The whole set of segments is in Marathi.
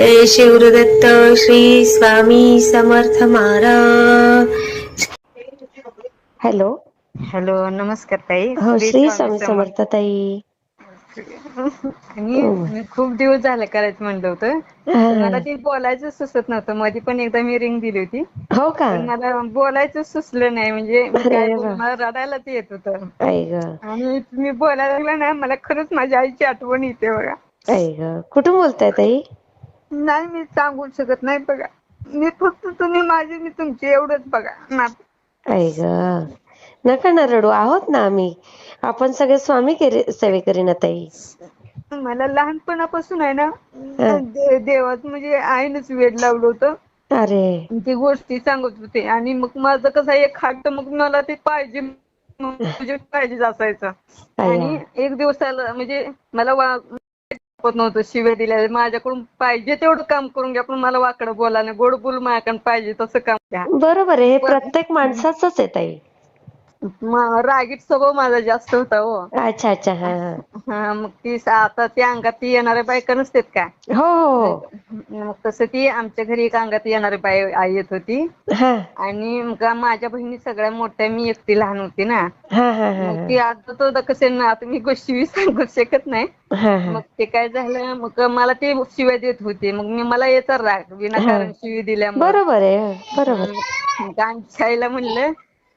जय शिवदत्त श्री स्वामी समर्थ महाराज. हॅलो. हॅलो नमस्कार ताई. हो श्री स्वामी समर्थ. ताई. मी मी खूप दिवस झाले करायचं म्हणलं होतं. मला ते बोलायचं सुचत नव्हतं. मध्ये पण एकदा मी रिंग दिली होती. हो का? मला बोलायचं सुचलं नाही. म्हणजे मला रडायलाच येत होतं. आणि तुम्ही बोलायला लागला ना मला खरंच माझ्या आईची आठवण येते बघा. कुठून बोलताय ताई? नाही मी सांगू शकत नाही. बघा मी फक्त तुम्ही माझे मी तुमचे एवढंच बघा. ना आई ग. नका ना रडू. आहोत ना आम्ही. आपण सगळे स्वामी केरे- सेवेकरी ना ताई. मला लहानपणापासून आहे ना दे- देवाचं म्हणजे आईनच वेड लावलं होतं. अरे. ती गोष्टी सांगत होते. आणि मग माझं कसं एक हट्ट मग मला ते पाहिजे म्हणजे पाहिजेच असायचं. आणि एक दिवसाला म्हणजे मला वा होत नव्हतं शिव्या दिल्या. माझ्याकडून पाहिजे तेवढं काम करून घ्या पण मला वाकडं बोला नाही. गोड बोल माझ्याकडून पाहिजे तसं काम घ्या. बरोबर आहे हे प्रत्येक माणसाचंच आहे ताई. म- रागीट स्वभाव माझा जास्त होता हो. अच्छा अच्छा हा हा. हा मग ती सा- आता त्या अंगात ती येणाऱ्या बायका नसतात का? हो हो मग तसं ती आमच्या घरी एक अंगात येणारी बाई आई येत होती. हा. आणि मग माझ्या बहिणी सगळ्या मोठ्या मी एकटी लहान होती ना. हा हा हा मग ती आता तो कसे ना आता मी गोष्टी सांगू शकत नाही. हा हा. मग ते काय झालं मग मला ते शिव्या देत होते. मग मी मला याचा राग विनाकारण शिवी दिल्यामुळे. बरोबर आहे बरोबर. मग आमच्या आईला म्हणलं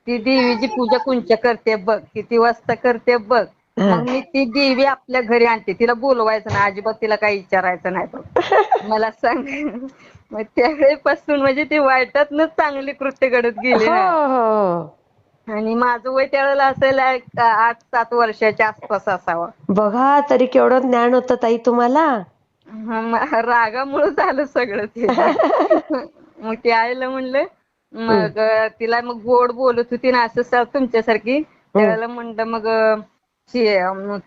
ती देवीची पूजा कुंच्या करते बघ किती वाजता करते बघ. हा. मग मी ती देवी आपल्या घरी आणते. तिला बोलवायचं नाही अजिबात तिला काही विचारायचं नाही बघ. मला सांग. मग त्यावेळेपासून म्हणजे ती वाईटातनच चांगली कृत्य घडत गेली हो ना. हो आणि माझं वय त्यावेळेला असेल एक आठ सात वर्षाच्या आसपास असावं. बघा तरी केवढं ज्ञान होतं ताई तुम्हाला. हा, रागामुळं झालं सगळं ते. मग ते आईला म्हणलं मग अं, तिला मग गोड बोलत होती ना असं तुमच्यासारखी. त्यावेळेला म्हणलं मग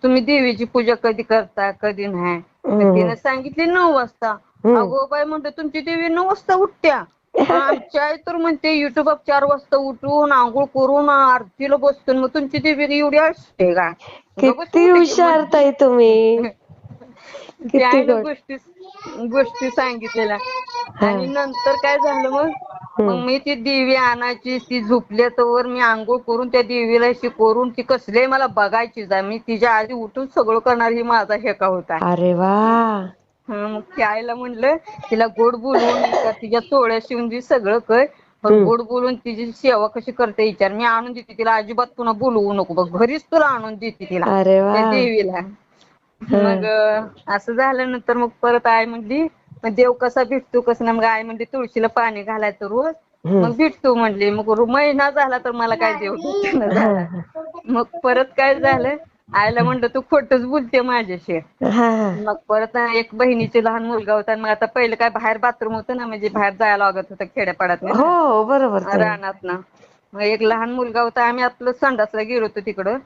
तुम्ही देवीची पूजा कधी करता कधी नाही? तर तिनं सांगितली नऊ वाजता. अगो बाई म्हणते तुमची देवी नऊ वाजता उठत्या. आमची आई तर म्हणते युट्यूब चार वाजता उठून आंघोळ करून आरतीला बसतो मग तुमची देवी एवढी असते का? किती हुशार ताई तुम्ही. गोष्टी गोष्टी सांगितलेल्या. आणि नंतर काय झालं मग? मग मी ती देवी आणायची ती झोपल्या तर मी आंघोळ करून त्या देवीला अशी करून ती कसले मला बघायची जा मी तिच्या आधी उठून सगळं करणार ही माझा हेका होता. अरे वा. हं, मग ती आईला म्हणलं तिला गोड बोलवून का तिच्या चोळ्या शिवून दे सगळं कर पण गोड बोलून तिची सेवा कशी करते विचार मी आणून देते तिला अजिबात पुन्हा बोलवू नको बघ घरीच तुला आणून देते तिला अरे वा. त्या देवीला. मग असं झाल्यानंतर मग परत आई म्हणली मग देव कसा भेटतो कसं नाही. मग आई म्हणली तुळशीला पाणी घालायचं रोज. मग भेटतो म्हणली. मग रो- महिना झाला तर मला काय देव भेटेना झाला. मग परत काय झालं? आईला म्हणलं तू खोटच बोलते माझ्याशी. हा. हा मग परत एक बहिणीचे लहान मुलगा होता आणि मग आता पहिलं काय बाहेर बाथरूम होतं ना म्हणजे बाहेर जायला लागत होतं खेड्यापाड्यात हो बरोबर ताई. रानात ना मग एक लहान मुलगा होता. आम्ही आपलं संडासला गेलो होतो तिकडं.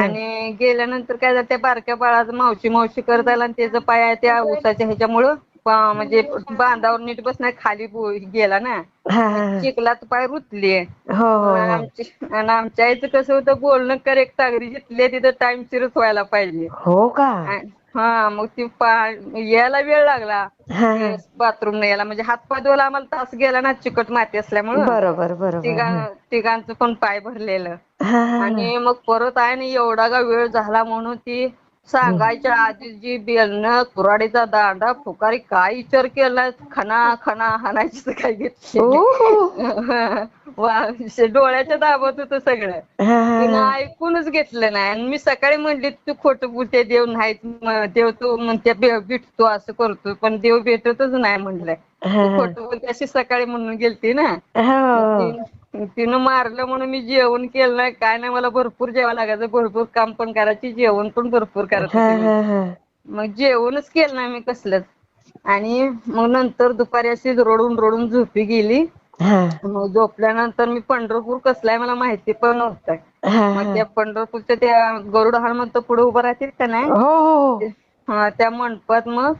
आणि गेल्यानंतर काय झालं त्या बारक्या बाळाचं मावशी मावशी करत आला आणि त्याचं पाय आहे त्या उसाच्या ह्याच्यामुळं. पा- म्हणजे बांधावर नीट बसणार खाली बो- गेला ना हा हा हा. चिखलात पाय रुतले. हो हो हो. आमची आणि आमच्या आईचं कसं होतं बोलणं करेक्ट तागरी जिथले तिथं टाइम सिरच व्हायला पाहिजे. हो का? आणि- हा मग ती पा- यायला वेळ लागला. हा हा. बाथरूम यायला म्हणजे हात पाय धुवायला आम्हाला तास गेला ना चिकट माती असल्यामुळं. बरोबर बरोबर. तिघा तिघांचं पण पाय भरलेलं. हा हा. आणि मग परत आहे ना एवढा का वेळ झाला म्हणून ती सांगायच्या आधी जी बेलणं कुराडीचा दांडा फुकारी काय विचार केला खना खना हाणायची काय घेतली डोळ्याच्या दाबत होतं सगळं. तिनं ऐकूनच घेतलं नाही. आणि मी सकाळी म्हणली तू खोटं बोलते देव नाही देव तू म्हणते भेटतो असं करतो पण देव भेटतच नाही म्हणलंय. बोलते अशी सकाळी म्हणून गेलती ना. हो. तिनं मारलं म्हणून मी जेवण केलं नाही. काय नाही मला भरपूर जेवायला लागायचं. भरपूर काम पण करायची जेवण पण भरपूर हा मग जेवणच केलं नाही मी कसलंच. आणि मग नंतर दुपारी अशी रडून रडून झोपी गेली. मग झोपल्यानंतर मी पंढरपूर कसलाय मला माहिती पण नव्हतं. मग त्या पंढरपूरच्या त्या गरुड हनुमंत पुढे उभं राहतील का नाही? हो. हा, त्या मंडपात मग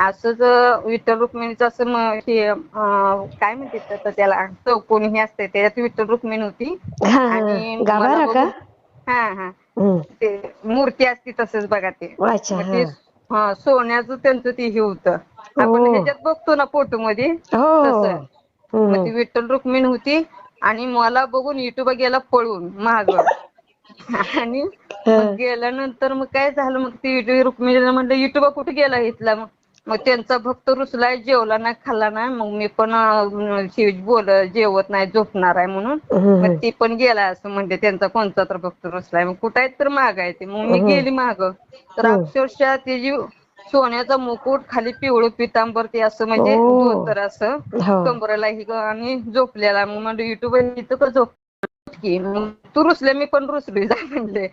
असंच विठ्ठल रुक्मिणीचं असं म- हे अं, काय म्हणतात आता त्याला चौकोनी हे असते त्याच्यात विठ्ठल रुक्मिणी होती. हा आणि हा गाभारा मला का? बघून- हा हा. हम्म. ते मूर्ती असती तसंच बघा ते. अच्छा मग हा. ते हा सोन्याचं त्यांचं ते हे होतं. आपण ओ. ह्याच्यात बघतो ना फोटो मध्ये हो. तसं. मग ती विठ्ठल रुक्मिणी होती आणि मला बघून युट्यूब गेला पळून माग आणि मग गेल्यानंतर मग काय झालं मग ती विठ्ठल रुक्मिणीला म्हणलं युट्यूब कुठे गेला इथला मग? मग त्यांचा भक्त रुसलाय जेवला नाही खाल्ला नाही. मग मी पण अं, बोल जेवत नाही झोपणार आहे म्हणून. हम्म. मग ती पण गेला असं म्हणजे त्यांचा कोणता तर भक्त रुसलाय? मग कुठं आहेत तर माग आहे ते. मग मी गेली माग. तर हम्म. अक्षरशः त्याची सोन्याचा मुकुट खाली पिवळं पितांबर ते असं म्हणजे ओ. धोतर असं हो. कंबराला ही ग- आणि झोपलेला. मग म्हणलं युट्यूब इथं का झोप की? मग तू रुसले मी पण रुसली जा म्हणले.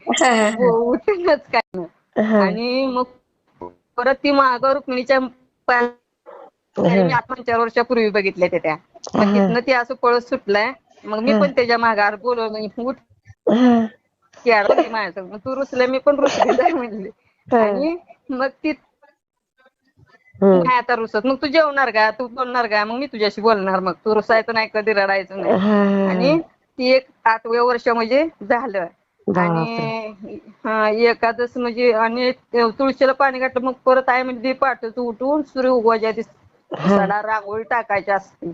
उठेनच काय नाही. हा. आणि मग परत ती माग रुक्मिणीच्या मी आपण चार वर्षापूर्वी बघितल्या त्या तिथनं ती असं पळत सुटलाय. मग मी पण त्याच्या मागार बोलवलं उठ. की अडवली मग तू रुसले मी पण रुसली म्हणली. आणि मग ती. नाही आता रुसत. मग तू जेवणार का? तू बोलणार का? मग मी तुझ्याशी बोलणार. मग तू रुसायचं नाही कधी रडायचं नाही. आणि ती एक आठव्या वर्ष म्हणजे झालं. आणि हा एकादश म्हणजे आणि तुळशीला पाणी घातलं मग परत आहे म्हणजे पहाटेच उठून सूर्य उगवायच्या सडा रांगोळी टाकायची असते.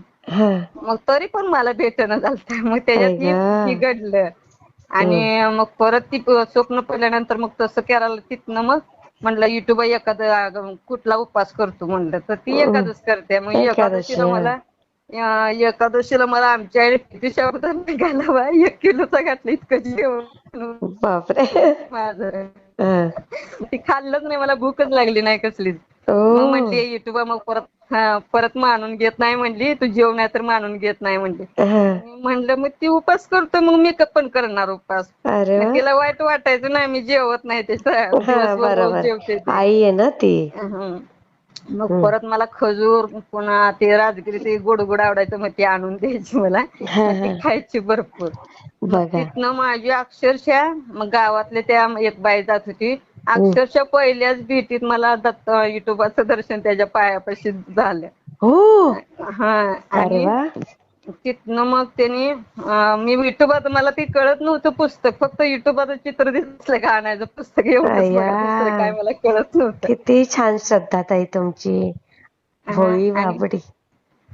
मग तरी पण मला भेटणं झालं मग त्याच्यात. ही घडलं. आणि मग परत ती स्वप्न पडल्यानंतर मग तसं करायला तिथनं मग म्हणलं युट्यूब एखादं कुठला उपवास करतो म्हणलं. तर ती एकादश करते. मग एकादशी, एकादशीला. मला एकादशीला मला आमच्या आईने किती साबुदाणा निघाला बा एक किलोचा घातलं इतकं जेवण बापरे माझं. ती खाल्लंच नाही मला भूकच लागली नाही कसलीच. मग म्हणली युट्यूब मग परत परत मानून घेत नाही म्हणली तू जेव नाही तर मानून घेत नाही म्हणली. मी म्हणलं मग ती उपास करतो मग मी क- पण करणार उपास तिला वाईट वाटायचं नाही मी जेवत नाही ते. आई आहे ना ती. मग परत मला खजूर पुन्हा ते राजगिरी ते गोड गोड आवडायचं मग ते आणून द्यायची मला. ती. खायची भरपूर. तिथनं माझी अक्षरशः मग गावातले त्या एक बाई जात होती. अक्षरशः पहिल्याच भेटीत मला दत्त युट्यूबाचं दर्शन त्याच्या पायापाशी झालं. हो. हा आणि तिथनं मग त्यांनी मी युट्यूबात मला ते कळत नव्हतं पुस्तक. फक्त युट्यूबात चित्र दिसलं का आणायचं पुस्तक दुसरं काय मला कळत नव्हतं. किती छान श्रद्धा ताई तुमची. हा, आणि- बाबडी.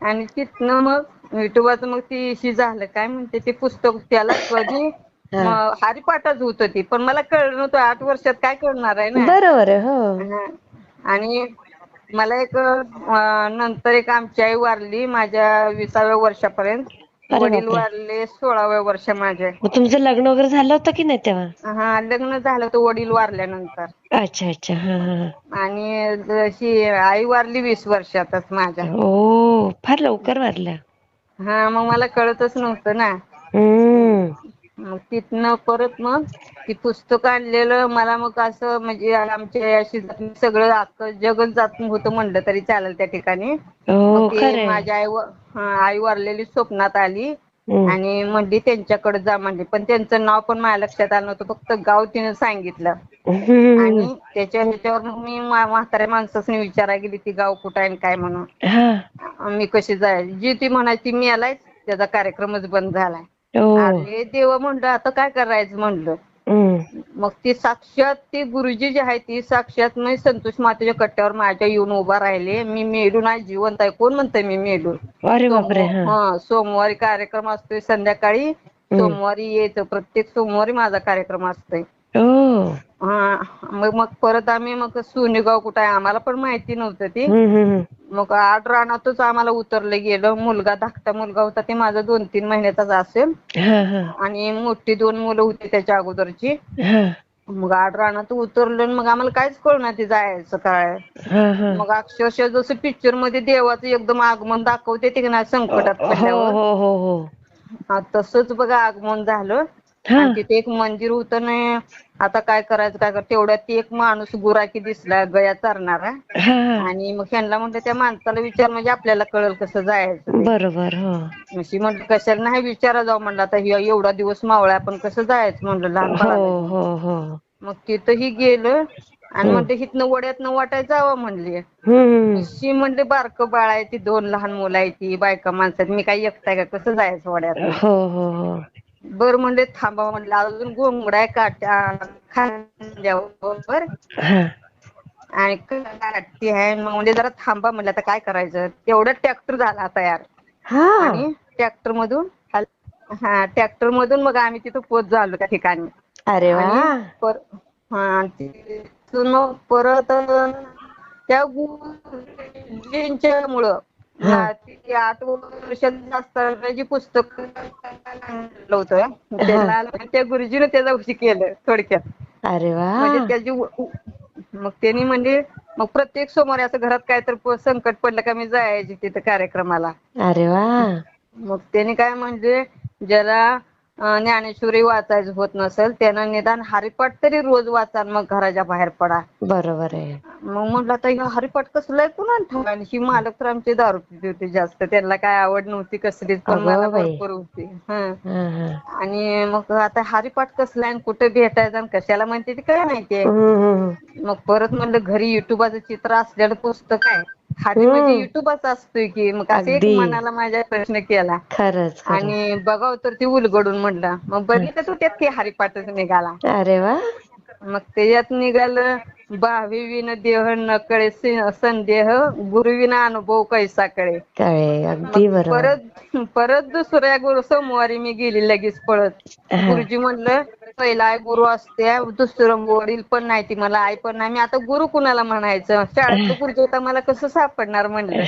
आणि तिथनं मग युट्यूबाचं मग ती ही झालं. काय म्हणते ते पुस्तक त्याला कधी हरिपाठाच होत ती. पण मला कळलं नव्हतं आठ वर्षात काय कळणार आहे ना. बरोबर हा. आणि मला एक अं, नंतर एक आमची आई वारली माझ्या विसाव्या वर्षापर्यंत. अरे वडील बापरे. वारले सोळाव्या वर्ष माझे. मग तुमचं लग्न वगैरे झालं होतं की नाही तेव्हा? हा लग्न झालं तर वडील वारल्यानंतर. अच्छा अच्छा. हा हा. आणि जशी आई वारली वीस वर्षातच माझ्या. ओ फार लवकर वारल्या. हा मग मला कळतच नव्हतं ना. हम्म. मग तिथनं परत मग ती पुस्तक आणलेलं मला मग असं म्हणजे आमच्या अशी सगळं अख्खं जगच जात होतं म्हणलं तरी चालेल त्या ठिकाणी. हो मग ते खरंय. माझ्या आई व- हा, आई वारलेली स्वप्नात आली. हम्म. आणि म्हणली त्यांच्याकडे जा म्हणली. पण त्यांचं नाव पण माझ्या लक्षात आलं नव्हतं. फक्त गाव तिने सांगितलं. हम्म. आणि त्याच्या ह्याच्यावर मग मी मा- म्हाताऱ्या माणसाने विचारायला गेली ती गाव कुठं आहे आणि काय म्हणून. हा. मी कशी जायची जी ती म्हणायची मी आलाय त्याचा कार्यक्रमच बंद झालाय. ओ अरे देवा म्हणलं आता काय करायचं म्हणलं. मग ती साक्षात ती गुरुजी जी आहे ती साक्षात मी संतोष मातेच्या कट्ट्यावर माझ्या येऊन उभा राहिले. मी मेलू नाही जिवंत आहे. कोण म्हणतंय मी मेलू अरे बापरे सोमवार- हा सोमवारी कार्यक्रम असतोय संध्याकाळी. सोमवारी यायचं. प्रत्येक सोमवारी माझा कार्यक्रम असतोय. हा. मग मग परत आम्ही मग सोनेगाव कुठं आहे आम्हाला पण माहिती नव्हतं ती. मग आठ रानातच आम्हाला उतरलं गेलं. मुलगा धाकटा मुलगा होता ते माझा दोन तीन महिन्याचाच असेल. हा हा. आणि मोठी दोन मुलं होती त्याच्या अगोदरची. हा. मग आठ रानात उतरलो मग आम्हाला काहीच कळणार ते जायचं काय. हा हा. मग अक्षरशः जसं पिक्चरमध्ये देवाचं एकदम आगमन दाखवते ते नाही संकटात हो हो हो हो. हा, तसंच बघा आगमन झालं. हा आणि तिथे एक मंदिर होतं ना आता काय करायचं काय करायचं तेवढ्यात ते एक माणूस गुराकी दिसला गया चारणारा. आणि मग त्यांना म्हटलं त्या माणसाला विचार म्हणजे आपल्याला कळल कसं जायचं ते. बरोबर हो. अशी म्हटलं कशाला नाही विचारा जाऊ म्हणलं आता हे एवढा दिवस मावळा आपण कसं जायचं म्हणलं लहान हो बाळाला. हो हो. मग तिथंही गेलं आणि. म्हणते हिथनं वड्यातनं वाटाय जावं म्हणली. हम्म. शी म्हणले बारकं बाळ आहे ती दोन लहान मुलं आहे ती बायका माणसात मी काही एकटाय का? कसं जायचं वड्यात हो हो हो. बर म्हणले थांबा म्हणलं अजून घोंगडा आहे काट्या खांद्यावर. आणि काठी आहे मग म्हणजे जरा थांबा म्हणलं आता काय करायचं? तेवढं ट्रॅक्टर झाला तयार हा. आणि ट्रॅक्टर मधून हा ट्रॅक्टर मधून मग आम्ही तिथं पोच झालो त्या ठिकाणी. अरे हा तिथून मग परत त्या मुळं ती आठ वर्षात असताना जी पुस्तक होतं त्याला त्या गुरुजीने त्याचा उशी केलं थोडक्यात. अरे वा. म्हणजे त्याची मग त्यांनी म्हणजे मग प्रत्येक सोमवारी असं घरात काय तर संकट पडलं का मी जायची तिथं कार्यक्रमाला. अरे वा. मग त्यांनी काय म्हणजे ज्याला ज्ञानेश्वरी वाचायचं होत नसेल त्यानं निदान हरिपाठ तरी रोज वाचा मग घराच्या बाहेर पडा. बरोबर आहे. मग म्हटलं आता ह्यो हरिपाठ कसला आहे कुणा ठाऊक आणि ही मालक तर आमची दारू पिती होती जास्त. त्यांना काय आवड नव्हती कसलीच पण अगं मला बाई. भरपूर होती. हं. हा हा. आणि मग आता हरिपाठ कसला आहे आणि कुठे भेटायचं आणि कशाला म्हणते ते काय माहितीये. मग परत म्हणलं घरी युट्यूबाचं चित्र असलेलं पुस्तक आहे. हरी म्हणजे युट्यूबाच असतोय की मग असं एक अगदी. मनाला माझ्या प्रश्न केला. खरंच खरंच. आणि बघाव तर ती उलगडून म्हणलं मग बघितलं तर त्यात की हरिपाठच निघाला. अरे वा. मग त्याच्यात निघालं भावी देह न कळे संदेह गुरुविना अनुभव कैसा कळे. कळे अगदी मग बरोबर. परत परत दुसऱ्या गुरु सोमवारी मी गेली लगेच पळत. हा. गुरुजी म्हणलं पहिला आई गुरु असते दुसरं वडील पण नाही ती मला आई पण नाही. मी आता गुरु कुणाला म्हणायचं? शाळेतलं गुरुजी आता मला कसं सापडणार म्हणलं.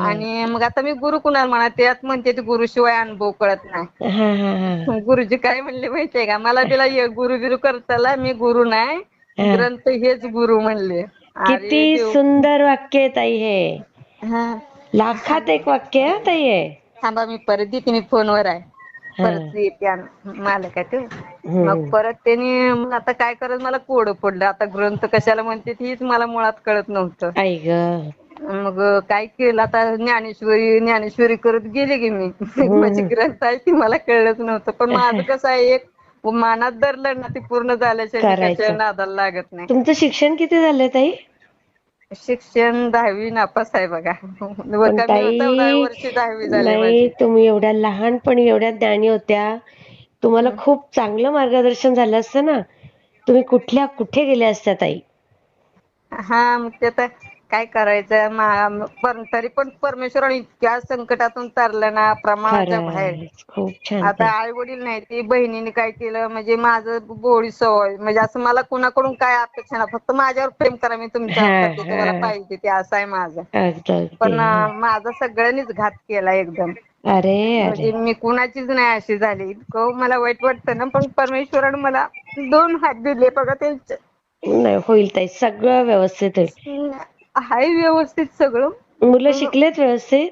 आणि मग आता मी गुरु कुणाला म्हणा त्यात म्हणते ते गुरुशिवाय अनुभव कळत नाही. गुरुजी काय म्हणले माहितीये का? मला तिला गुरु बिरु करताला मी गुरु नाही. ग्रंथ हेच गुरु म्हणले. किती. सुंदर वाक्य आहे ताई हे. लाखात एक वाक्य आहे ताई हे. थांबा मी परत देते मी फोनवर आहे. परत येते आण- मालक आहे ते हम्म. मग परत त्यांनी मग आता काय करत मला कोड पडलं आता ग्रंथ कशाला म्हणते तीच मला मुळात कळत नव्हतं. आई ग. मग काय केलं आता ज्ञानेश्वरी ज्ञानेश्वरी करत गेले की मी. माझी ग्रंथ आहे ती मला कळलंच नव्हतं. पण माझं कसं आहे एक मनात धरलं ना ती पूर्ण करायचं. कशा नादाला लागत नाही. तुमचं शिक्षण किती झालंय ताई? शिक्षण दहावी नापास आहे बघा. पण कमी ताई चौदा वर्षी दहावी झाली नाही माझी. तुम्ही एवढ्या लहानपणी एवढ्या ज्ञानी होत्या. तुम्हाला खूप चांगलं मार्गदर्शन झालं असतं ना. तुम्ही कुठल्या कुठे गेल्या असत्या ताई? हा मग ते आता काय करायचं मा- पण तरी पण परमेश्वराने इतक्या संकटातून तरलं ना प्रमाणाच्या बाहेर. आता. आई वडील नाही ती बहिणीने काय केलं? म्हणजे माझं बोळी सवय. म्हणजे असं मला कुणाकडून काय अपेक्षा नाही. फक्त माझ्यावर प्रेम करा मी तुमच्या तुम्हाला. पाहिजे ते. असं आहे माझं. पण माझा सगळ्यांनीच घात केला एकदम. अरे म्हणजे मी कुणाचीच नाही अशी झाली. इतकं मला वाईट वाटतं ना पण परमेश्वराने मला दोन हात दिले. बघा त्यांचे. नाही होईल ताई. सगळं व्यवस्थित होईल हाय व्यवस्थित सगळं. मुलं शिकलेत व्यवस्थित?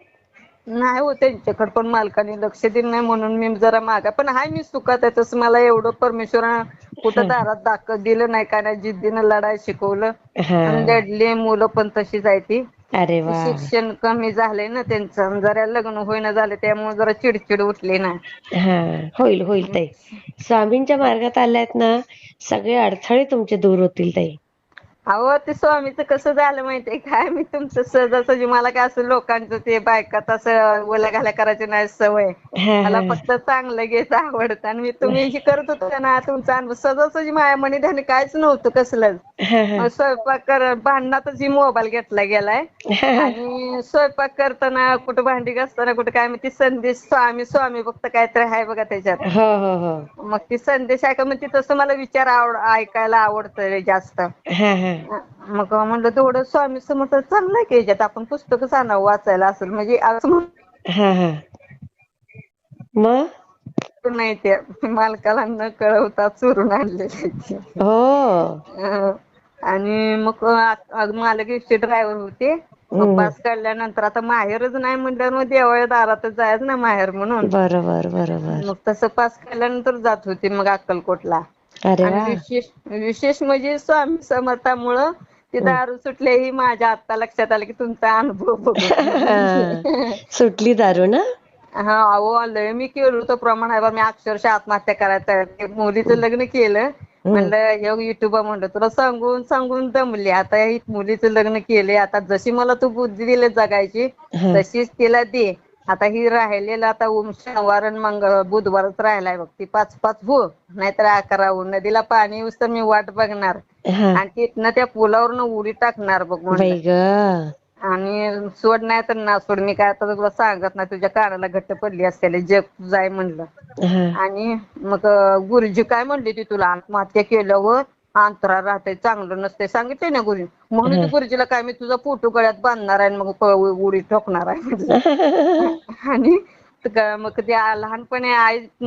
नाही हो त्यांच्याकडे पण मालकाने लक्ष दिलं नाही म्हणून मी जरा मागा. पण हाय मी सुखात आहे तसं मला एवढं परमेश्वरानं कुठं दारात दाखल दिलं नाही का नाही जिद्दीनं लढाय शिकवलं. हा. आणि दडली मुलं पण तशीच आहे ती. अरे वा. शिक्षण कमी झालंय ना त्यांचं. आणि जरा लग्न होईना झालं त्यामुळे जरा चिडचिड उठली ना. हा. होईल होईल ताई. स्वामींच्या मार्गात आल्यात ना सगळे अडथळे तुमचे दूर होतील ताई. अहो ते स्वामीचं कसं झालं माहितीये काय मी तुमचं सहजासहजी मला काय असं लोकांचं ते बायकात असं ओल्या घाल्या करायची नाही सवय. मला. फक्त चांगलं घ्यायचं आवडतं. आणि मी तुम्ही हे करत होता ना तुमचा अनुभव सहजासहजी माझ्या मनी ध्यानी काहीच नव्हतं कसलंच. मग स्वयंपाक कर भांडणातच ही मोबाईल घेतला गेलाय. आणि स्वयंपाक करताना कुठं भांडी घासताना कुठं काय मी ती संदेश स्वामी स्वामी फक्त काहीतरी आहे बघा त्याच्यात. हो हो हो. मग ती संदेश ऐका मग ती तसं मला विचार आवड ऐकायला आवडतं जास्त. मग म्हणलं तेवढं स्वामी समर्थ चांगलं आहे की याच्यात. आपण पुस्तकच आणावं वाचायला असेल म्हणजे असं म्हणून. हा हा. मग? नाही ते मालकाला न कळवता चोरून आणलेले ते. हो. अं, आणि मग आ- मालक एकशे ड्रायव्हर होते. मग पास काढल्यानंतर आता माहेरच नाही म्हटल्यावर मग देवाच्या दारातच जायचं ना माहेर म्हणून. बरोबर बरोबर. मग तसं पास केल्यानंतर जात होती मग अक्कलकोटला. आणि विशेष विशेष म्हणजे स्वामी समर्थामुळं ते दारू सुटले ही माझ्या आता लक्षात आलं की तुमचा अनुभव सुटली दारू ना? हा अहो लय मी केलं होतं प्रमाण. आहे मी अक्षरशः आत्महत्या करायचं ते मुलीचं लग्न केलं. म्हणलं हे युट्यूब म्हणलं तुला सांगून सांगून दमली आता मुलीचं लग्न केले आता जशी मला तू बुद्धी दिली जगायची. तशीच तिला दे. आता ही राहिलेलं आता ओम शनिवार आणि मंगळ बुधवारच राहिलाय बघ ती पाच पाच हो नाहीतर अकरा हो. नदीला पाणी येऊस तर मी वाट बघणार. हा. आणि तिथनं त्या पुलावरनं उडी टाकणार बघ म्हणलं. बाई ग. आणि सोड नाही तर ना सोड. मी काय आता तुला सांगत नाही तुझ्या कानाला घट्ट पडली असतेले जग जाय म्हणलं. हा. आणि मग अं, गुरुजी काय म्हणले ती तुला? आत्महत्या केल्यावर अंतरा राहते चांगलं नसते सांगितले ना गुरुजी. म्हणून ती गुरुजीला काय मी तुझा फोटो गळ्यात बांधणार आहे मग उडी ठोकणार आहे. आणि मग ते लहानपणी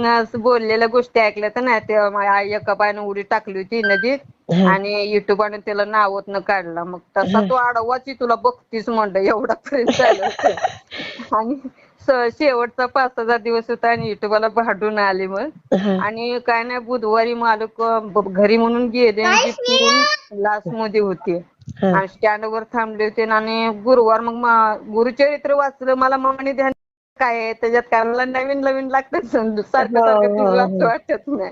असं बोललेल्या गोष्टी ऐकल्या तर नाही ते माझ्या आई एका बाईनं उडी टाकली होती नदीत आणि युट्यूबाने त्याला नावत काढला. मग तसा तो आडवाची तुला बघतीस म्हणलं एवढा पर्यंत. आणि शेवटचा पाच सहा दिवस होता आणि युट्यूबाला भांडून आले मग हा. आणि काय नाही बुधवारी मालक घरी म्हणून गेले आणि ती पूल लास्टमध्ये होती हा. आणि स्टँड वर थांबले होते आणि गुरुवार मग गुरुचरित्र वाचलं मला मनाने ध्यान काय आहे त्याच्यात काय मला नवीन नवीन लागतं सारखं सारखं हो, तेच हो, वाचू वाटत नाही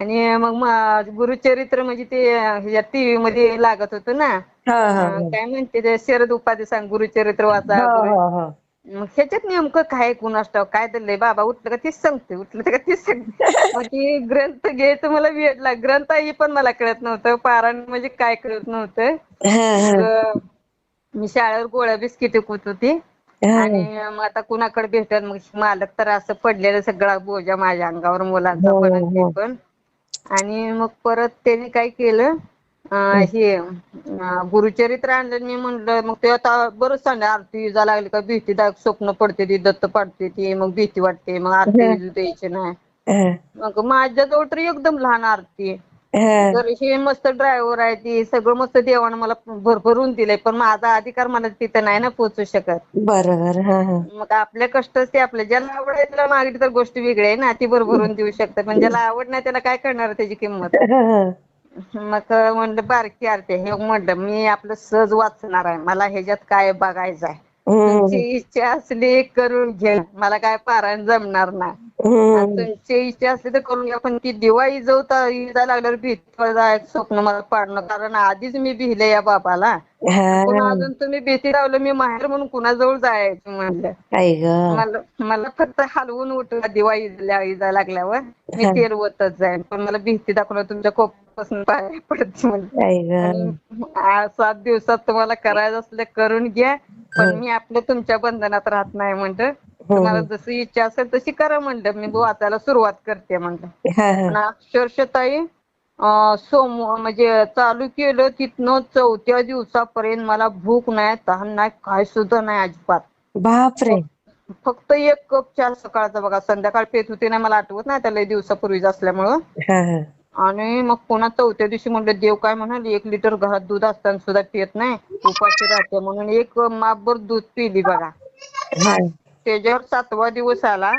आणि मग गुरुचरित्र म्हणजे ते ह्याच्या टीव्ही मध्ये लागत होतं ना हा, हा, काय म्हणते ते शरद उपाधी सांग गुरुचरित्र वाचा हा. हा, हा. मग ह्याच्यात नेमकं काय कुणास ठाऊक काय दिलंय बाबा उठलं का तीच सांगते उठलं का तीच सांगते मग ती ग्रंथ घ्यायचं मला वेळ ग्रंथ ही पण मला कळत नव्हतं. पारायण म्हणजे काय कळत नव्हतं. हा, हा. मग मी शाळेवर गोळ्या बिस्किट विकत होती. हा. आणि मग आता कुणाकडे भेटत मग मालक तर असं पडलेलं सगळा बोजा माझ्या अंगावर मुलांचा हो, पण आणि ते हो. पण. आणि मग परत त्याने काय केलं? हे गुरुचरित्र आणलं आणि मी म्हणलं मग ते आता बरंच सांगा आरती जा लागली का? भीतीदायक स्वप्न पडते ती दत्त पाडते ती मग भीती वाटते मग आरती द्यायची नाही. मग माझ्याजवळ तर एकदम लहान आरती. तर हे मस्त ड्रायव्हर आहे ती सगळं मस्त देवानं मला भरभरून दिलंय पण माझा अधिकार मला तिथं नाही ना पोहोचू शकत. बरोबर मग आपल्या कष्टच ते आपले ज्याला आवड आहे त्याला मागितली तर गोष्ट वेगळी आहे ना ती भरभरून देऊ शकतात पण ज्याला आवड नाही त्याला काय करणार त्याची किंमत. मग म्हणलं बारकी आरती हे म्हणलं मी आपलं सहज वाचणार आहे. मला ह्याच्यात काय बघायचं आहे? तुमची इच्छा असली करून घ्या मला काय पारायण जमणार नाही. आणि तुमची इच्छा असली तर करून घ्या. पण ती दिवाळी जो इजा लागल्यावर भीतीदायक स्वप्न मला पाडणं. कारण आधीच मी भिले या बाबाला. हा. अजून तुम्ही भीती लावलं मी माहेर म्हणून कुणाजवळ जायचं म्हणलं. ग. मला मला फक्त हलवून उठवा दिवाळी इजा इजा लागल्यावर मी तेल ओतच जाईन. पण मला भीती दाखवलं तुमच्या कोपासून बाहेर पडत म्हणलं. ग. आ- सात दिवसात तुम्हाला करायचं असलं करून घ्या पण मी आपलं तुमच्या बंधनात राहत नाही म्हणलं. तुम्हाला जशी इच्छा असेल तशी करा म्हणलं. मी वाचायला सुरुवात करते म्हणलं. हा हा. आणि अक्षरशः ताई सोम म्हणजे चालू केलं तिथनं चौथ्या दिवसापर्यंत मला भूक नाही तहान नाही काय सुद्धा नाही अजिबात. बापरे. फक्त एक कप चहा सकाळचा बघा संध्याकाळ पेत होते ना मला आठवत नाही त्या लय दिवसापूर्वीच असल्यामुळं. आणि मग पुन्हा चौथ्या दिवशी म्हणलं देव काय म्हणाल एक लिटर घरात दूध असताना सुद्धा पित नाही उपाशी राहते. म्हणून एक मापभर दूध पिली बघा. त्याच्यावर सातवा दिवस आला.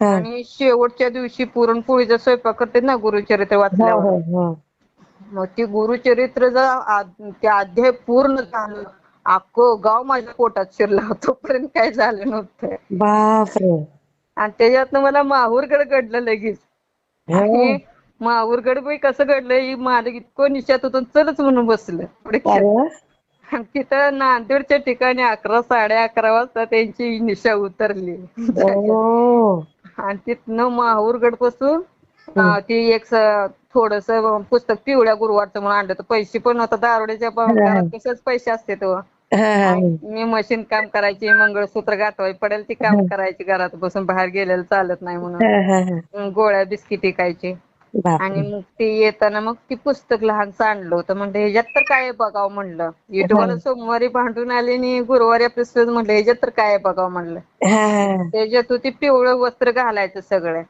आणि शेवटच्या दिवशी पुरणपोळीचा स्वयंपाक करते ना गुरुचरित्र वाचल्यावर. मग ते गुरुचरित्र जर ते अध्याय पूर्ण झालं अख्खं गाव माझ्या पोटात शिरला तोपर्यंत काय झालं नव्हतं. बापरे. आणि त्याच्यातनं मला माहूरगड घडलं लगेच. हो. आणि माहूरगड बाई कसं घडलं ही मालक इतकं निशात होतं चलच म्हणून बसलं. तिथं नांदेडच्या ठिकाणी अकरा साडे अकरा वाजता त्यांची निशा उतरली. आणि तिथनं माहूरगडपासून ती एक थोडस पुस्तक पिवळ्या गुरुवारचं म्हणून आणलं तर पैसे पण होता दारोड्याच्या कशाच पैसे असते तो. मी मशीन काम करायची मंगळसूत्र गाठवाय पडेल ती काम करायची घरात बसून बाहेर गेलेलं चालत नाही म्हणून. गोळ्या बिस्किट विकायची बापरे आणि मग ते येताना मग ती पुस्तक लहानसं आणलं होतं. म्हणलं ह्याच्यात तर काय बघावं म्हणलं. युट्यूबला सोमवारी भांडून आले आणि गुरुवारी आपलं सहज म्हणलं ह्याच्यात तर काय बघावं म्हणलं. त्याच्यात होती पिवळं वस्त्र घालायचं सगळं.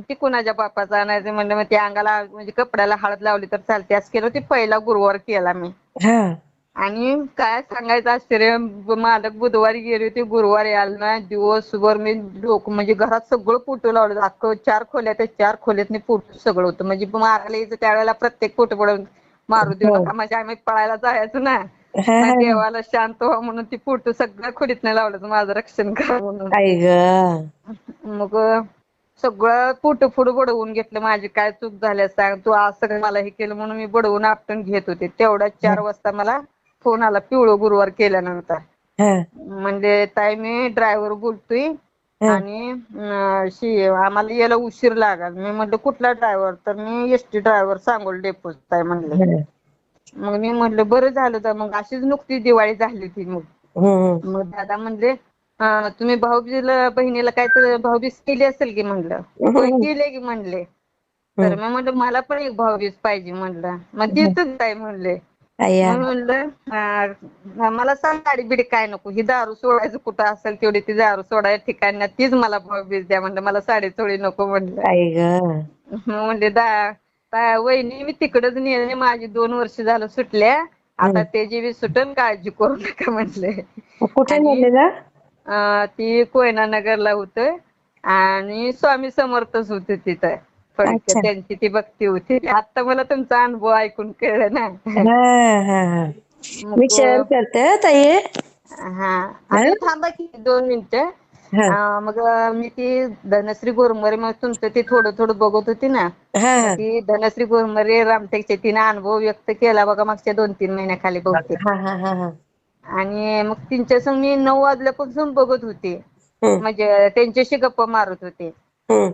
ती कुणाच्या बापाचं आणायचं म्हणलं मग त्या अंगाला म्हणजे कपड्याला हळद लावली तर चालते. असं केलं ते पहिला गुरुवार केला मी. आणि काय सांगायचं आश्चर्य मालक बुधवारी गेले होते गुरुवारी आले ना दिवसभर मी डोकं म्हणजे घरात सगळं फोटो लावलं. अख्खं चार खोल्या त्या चार खोल्यात फोटो सगळं होतं. म्हणजे मारायला यायचं त्यावेळेला प्रत्येक फोटो पडून मारू देऊ. नका म्हणजे आम्ही पळायला जायचो ना. देवाला शांत व्हा म्हणून ती फोटो सगळ्या खोलीत नाही लावलं माझं रक्षण करा म्हणून. मग सगळं फोटो फोटो बडवून घेतलं. माझी काय चूक झाली सांग तू असं मला हे केलं म्हणून मी बडवून आपटून घेत होते. तेवढ्यात चार वाजता मला फोन आला पिवळं गुरुवार केल्यानंतर. म्हणजे ताई मी ड्रायव्हर बोलतोय. आणि अं, शी आम्हाला यायला उशीर लागल. मी म्हटलं कुठला ड्रायव्हर तर मी एसटी ड्रायव्हर सांगोल डेपोच आहे म्हणलं. मग मी म्हटलं बरं झालं तर मग अशीच नुकतीच दिवाळी झाली होती मग. मग दादा म्हणले "अं, तुम्ही भाऊबीला बहिणीला काय तर भाऊबीज केली असेल की? म्हणलं. होय केली की म्हणले. तर मी म्हणलं मला पण एक भाऊबीज पाहिजे. म्हणलं. मग देतच काय म्हणले. मग म्हणलं "अं, मला सांग गाडी बिडी काय नको. ही दारू सोडायचं कुठं असेल तेवढी ती दारू सोडायच्या ठिकाणी तीच मला भाऊबीज द्या म्हणलं. मला साडी चोळी नको म्हणलं. आई ग. मग म्हणले दा ता- वहिनी मी तिकडच नेले. माझी दोन वर्ष झालं सुटल्या. आता त्याची बी सुटन काळजी करू नका म्हणले. कुठे आणि- नेलेलं अं, ती कोयना नगरला होतं. आणि स्वामी समर्थच होते तिथं. थोडक्यात त्यांची ती भक्ती होती. आता मला तुमचा अनुभव ऐकून कळलं ना. हा हा हा. मी शेअर करते ताई. हा. आणि थांबा की दोन मिनिटं. हा. मग मी ती धनश्री गोरमरे मग तुमचं ते थोडं थोडं बघत होती ना. ती धनश्री गोरमरे रामटेकचे तिने अनुभव व्यक्त केला बघा मागच्या दोन तीन महिन्याखाली बहुतेक. हा आणि मग त्यांच्या संग मी नऊ वाजल्यापासून बघत होते. म्हणजे त्यांच्याशी गप्पा मारत होते.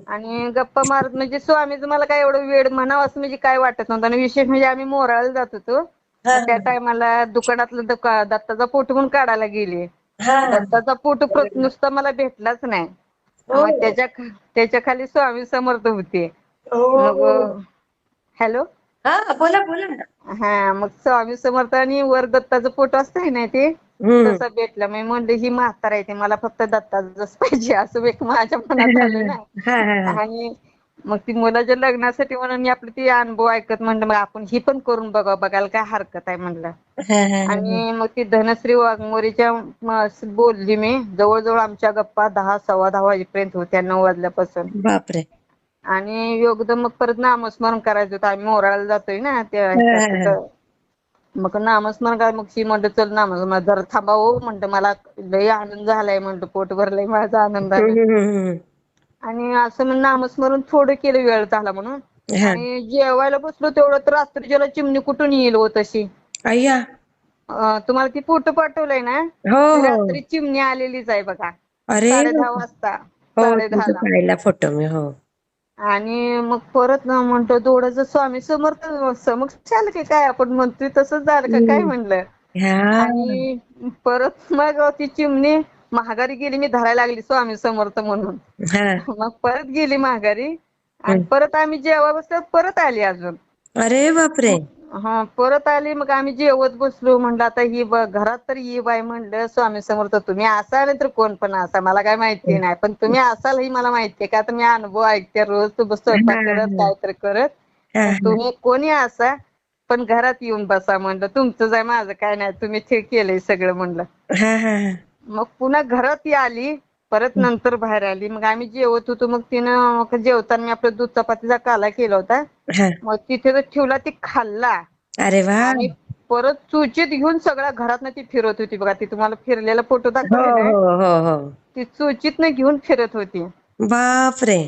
आणि गप्पा मारत म्हणजे स्वामीचं मला काय एवढं वेळ म्हणावं असं म्हणजे काय वाटत नव्हतं. आणि विशेष म्हणजे आम्ही मोराळला जात होतो. त्या टायमाला दुकानातलं दुका- दत्ताचा फोटो म्हणून काढायला गेले. दत्ताचा फोटो प्रत- नुसता मला भेटलाच नाही. हो. मग त्याच्या त्याच्याखाली स्वामी समर्थ होते. हो. मग हॅलो? हा बोला बोला ना. हा मग स्वामी समर्थ आणि वर दत्ताचा फोटो असतंय ना ते. तसं भेटलं. मी म्हणलं ही म्हातारा आहे ते मला फक्त दत्ताच पाहिजे. असं एक माझ्या मनात आलं ना आणि मग ती मुलाच्या लग्नासाठी म्हणून मी आपलं ती अनुभव ऐकत म्हणलं मग आपण ही पण करून बघा बघायला काय हरकत आहे? म्हणलं. आणि मग ती धनश्री वाघमोरीच्या बोलली मी जवळजवळ आमच्या गप्पा दहा सव्वा दहा वाजेपर्यंत होत्या नऊ वाजल्यापासून. बापरे. आणि योगदम मग परत नामस्मरण करायचं होतं. आम्ही मोराळला जातोय ना त्या. मग नामस्मरण काय मग शी म्हणलं चल नामस्मरण जरा थांबा हो म्हणलं मला लय आनंद झालाय म्हणलं पोट भरलंय माझा हम्म, हम्म. आणि असं मग नामस्मरण थोडं केलं वेळ झाला म्हणून. आणि जेवायला बसलो तेवढं तर रात्रीच्याला चिमणी कुठून येईल हो तशी. अय्या. अं, तुम्हाला ती फोटो पाठवलाय ना? हो हो. रात्री चिमणी आलेलीच आहे बघा. अरे साडे दहा वाजता. हो साडे तुमचा दहाला. पाहिला फोटो मी हो. आणि मग परत ना म्हणतो थोडंसं स्वामी समर्थ समक्ष झालं की काय आपण म्हणतोय तसंच झालं का काय म्हणलं? हा. आणि परत मग ती चिमणी महागारी गेली मी धरायला लागली स्वामी समर्थ म्हणून. हा. मग परत गेली महागारी आणि परत आम्ही जेवा बसलो परत आली अजून. अरे बापरे. हा परत आली मग आम्ही जेवत बसलो. म्हणलं आता ही ब- घरात तर ही बाय म्हणलं स्वामी समर्थ तुम्ही असाल तर कोण पण असा मला काय माहिती नाही. पण तुम्ही असाल ही मला माहितीये का? तर मी अनुभव ऐकते रोज तू बस स्वयंपाक करत काय तर करत. तुम्ही कोणी असा पण घरात येऊन बसा म्हणलं. तुमचं जाय माझं काय नाही तुम्ही ते केलंय सगळं म्हणलं. हा हा हा. मग पुन्हा घरात ती आली परत नंतर बाहेर आली. मग आम्ही जेवत होतो. मग तिनं जेवताना मी आपला दूध चपातीचा काला केला होता. मग तिथे ठेवला ती खाल्ला. अरे वा. आणि परत चुचीत घेऊन सगळ्या घरात ती फिरत होती. बघा ती तुम्हाला फिरलेला फोटो दाखवलेला आहे हो हो हो. ती चुचीत घेऊन फिरत होती. बापरे.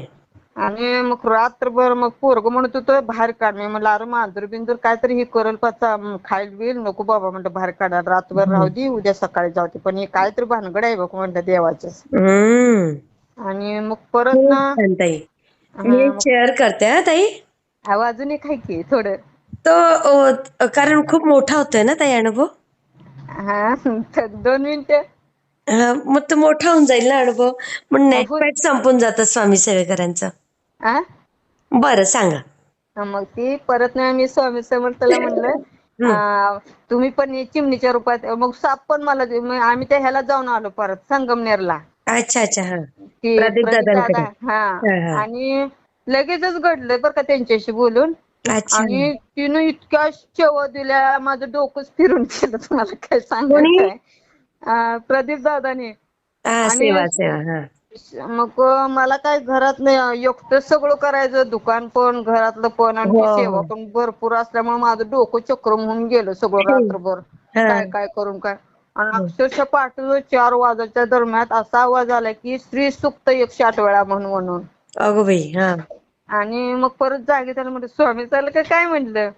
आणि मग रात्रभर मग पोरग म्हणत होतं बाहेर काढ. मी म्हणलं अरे मांजर बिंजर काहीतरी हे करल पाचा खाईल बिल नको बाबा. म्हणलं बाहेर काढा रात्रभर राहू दे उद्या सकाळी जाऊ दे. पण हे काहीतरी भानगड आहे बघ म्हणलं देवाचं. आणि मग परत ना छान ताई. मी शेअर करते हा ताई. अहो, अजून एक आहे की थोडं. तो कारण खूप मोठा होतोय ना ताई अनुभव? हा तर दोन मिनिटं. मग तो मोठा होऊन जाईल ना अनुभव? मग नेट संपून जातं स्वामी सेवेकरांचं. आ? बरं सांगा. हा, मग ती परत ना मी स्वामी समर्थला म्हणलं. आ, तुम्ही पण चिमणीच्या रूपात. मग साप पण मला दे. मग आम्ही त्या ह्याला जाऊन आलो परत संगमनेरला. अच्छा अच्छा हा. की प्रदीप प्रदीप दादांकडे. दादा. हा. हा, हा. आणि लगेचच घडलं बरं का त्यांच्याशी बोलून. अच्छा. आणि तिनं इतक्या शेवा दिल्या माझं डोकंच फिरून गेलं. तुम्हाला काय कोणी? सांगायचं प्रदीप दादानी. हा आणि- सेवा सेवा हा. मग मला काय घरात नाही एकटं सगळं करायचं दुकान पण घरातलं पण आणि हो, ती. सेवा पण भरपूर असल्यामुळे माझं डोकं चक्र होऊन गेलं सगळं रात्रभर. काय काय करून काय? आणि अक्षरशः पहाटे चार वाजाच्या दरम्यान असा आवाज आला की स्त्री सुक्त एकशे आठ वेळा म्हणून म्हणून. अगो बाई हा. आणि मग परत जागे त्याला म्हणलं स्वामी चाललं का काय म्हणलं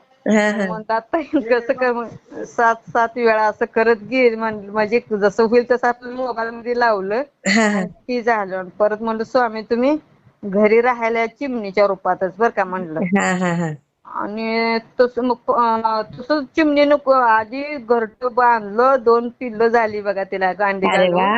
म्हणतात आता कसं कर मग सात सात वेळा असं करत म्हण- म्हणजे जसं होईल तसं आपल्या मोबाईल मध्ये लावलं ती झालं. आणि परत म्हणलं स्वामी तुम्ही घरी राहायला चिमणीच्या रूपातच बर का म्हणलं. हा हा हा. आणि तसं मग अं, तसं चिमणी नको आधी घरट बांधलं दोन पिल्लं झाली बघा तिला वा!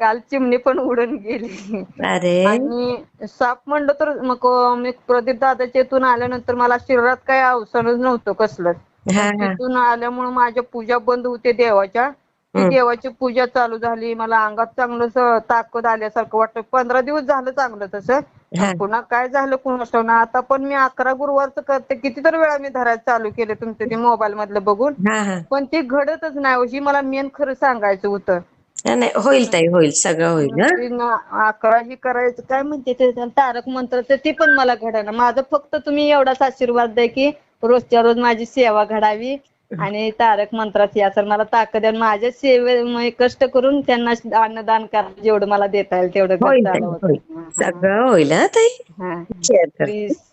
काल चिमणी पण उडून गेली. अरे. आणि साप म्हणलं तर मग मी प्रदीप दादाच्या इथून आल्यानंतर मला शरीरात काही अवसरच नव्हतं कसलं. हा हा. तिथून आल्यामुळे माझ्या पूजा बंद होते देवाच्या. ती. देवाची पूजा चालू झाली. मला अंगात चांगलं ताकद आल्यासारखं वाटतं पंधरा दिवस झालं चांगलं तसं. हा. पुन्हा काय झालं कुणास ठाऊक ना? आता पण मी अकरा गुरुवारचं करते. कितीतरी वेळा मी धरायला चालू केले तुमचे ते मोबाईल मधलं बघून. हा हा. पण ते घडतच नाही ही मला मेन खरं सांगायचं होतं. हा, नाही होईल ताई होईल सगळं होईल हा ते ना अकरा ही करायचं काय म्हणते ते तारक मंत्राचं ते पण मला घडायला माझं फक्त तुम्ही एवढाच आशीर्वाद द्या की रोजच्या रोज माझी सेवा घडावी आणि तारक मंत्राची या तर मला ताकद. आणि माझ्या सेवे कष्ट करून त्यांना अन्नदान करा जेवढं मला देता येईल तेवढं होईल करता ताई आलं होईल होतं. सगळं होईल हा ताई हा. शेअर कर श्री